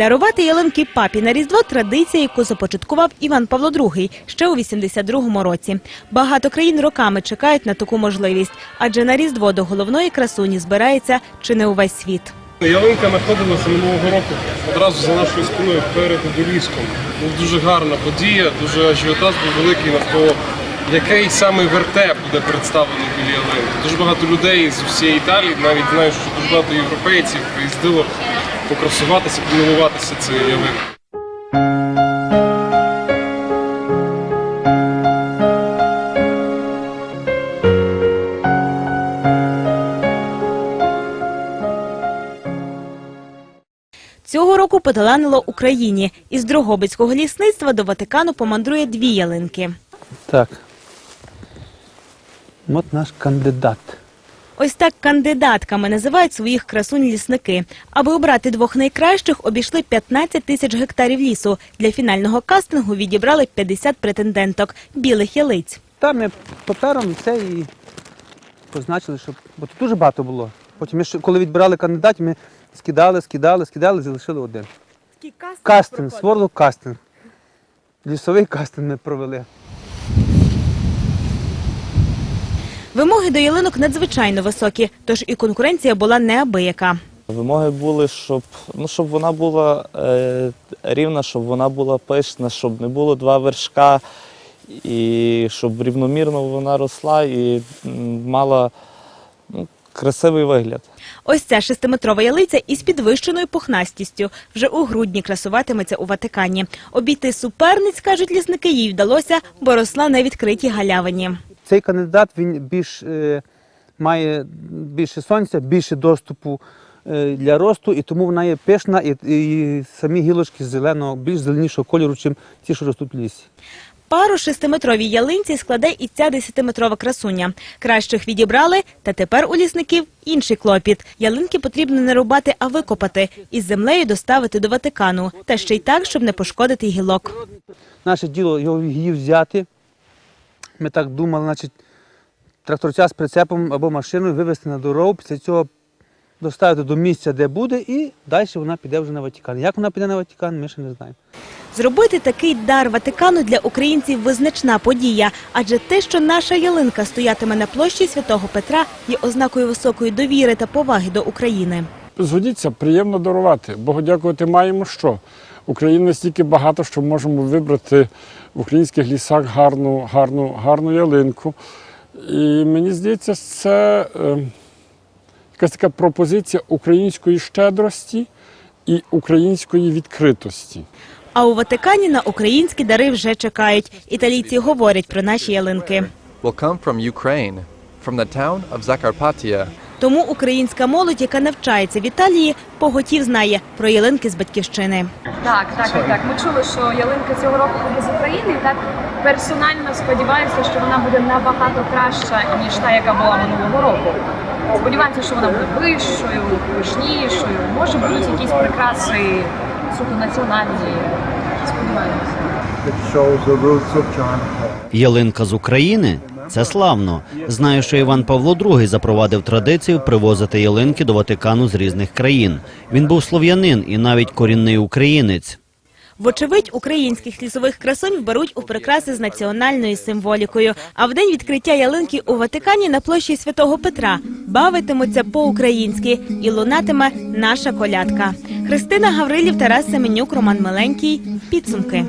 Дарувати ялинки папі на Різдво – традиція, яку започаткував Іван Павло II ще у 82-му році. Багато країн роками чекають на таку можливість, адже на Різдво до головної красуні збирається чи не увесь світ. Ялинка знаходилася минулого року одразу за нашою спиною перед обеліском. Дуже гарна подія, дуже ажіотаж був великий навколо який саме вертеп буде представлений біля ялинки. Дуже багато людей з усієї Італії, навіть знаю, що дуже багато європейців приїздило покрасуватися, помилуватися цією ялинкою. Цього року поталанило Україні. Із Дрогобицького лісництва до Ватикану помандрує дві ялинки. Так. От наш кандидат. Ось так кандидатками називають своїх красунь лісники. Аби обрати двох найкращих, обійшли 15 тисяч гектарів лісу. Для фінального кастингу відібрали 50 претенденток – білих ялиць. Та ми папером це і позначили, щоб. Бо тут дуже багато було. Потім, ми коли відбирали кандидатів, ми скидали, скидали, скидали, залишили один. Кастинг, сворло кастинг. Лісовий кастинг ми провели. Вимоги до ялинок надзвичайно високі, тож і конкуренція була неабияка. Вимоги були, щоб, ну, щоб вона була е, рівна, щоб вона була пишна, щоб не було два вершка, і щоб рівномірно вона росла і мала ну, красивий вигляд. Ось ця шестиметрова ялиця із підвищеною пухнастістю вже у грудні красуватиметься у Ватикані. Обійти суперниць, кажуть лісники, їй вдалося, бо росла на відкритій галявині. Цей кандидат він більш е, має більше сонця, більше доступу е, для росту, і тому вона є пишна, і, і самі гілочки зеленого, більш зеленішого кольору, ніж ті, що ростуть в лісі. Пару шестиметровій ялинці складе і ця десятиметрова красуня. Кращих відібрали, та тепер у лісників інший клопіт. Ялинки потрібно не рубати, а викопати і з землею доставити до Ватикану. Та ще й так, щоб не пошкодити гілок. Наше діло його її взяти. Ми так думали, значить, тракторця з прицепом або машиною вивезти на дорогу, після цього доставити до місця, де буде, і далі вона піде вже на Ватикан. Як вона піде на Ватикан, ми ще не знаємо. Зробити такий дар Ватикану для українців визначна подія, адже те, що наша ялинка стоятиме на площі святого Петра, є ознакою високої довіри та поваги до України. Згодіться, приємно дарувати. Богу дякувати маємо що. Україна настільки багато, що можемо вибрати в українських лісах гарну, гарну, гарну ялинку. І мені здається, це е, якась така пропозиція української щедрості і української відкритості. А у Ватикані на українські дари вже чекають. Італійці говорять про наші ялинки. will from Ukraine, from the town of Zakarpattia. Тому українська молодь, яка навчається в Італії, поготів знає про ялинки з батьківщини. Так, так, так, так. Ми чули, що ялинка цього року буде з України. і Так персонально сподіваюся, що вона буде набагато краща ніж та, яка була минулого року. Сподіваємося, що вона буде вищою, пишнішою. Може будуть якісь прикраси суто національні. Сподіваємося. Ялинка з України це славно. Знаю, що Іван Павло II запровадив традицію привозити ялинки до Ватикану з різних країн. Він був слов'янин і навіть корінний українець. Вочевидь, українських лісових красунь вберуть у прикраси з національною символікою. А в день відкриття ялинки у Ватикані на площі Святого Петра бавитимуться по-українськи і лунатиме наша колядка. Христина Гаврилів, Тарас Семенюк, Роман Миленький. Підсумки.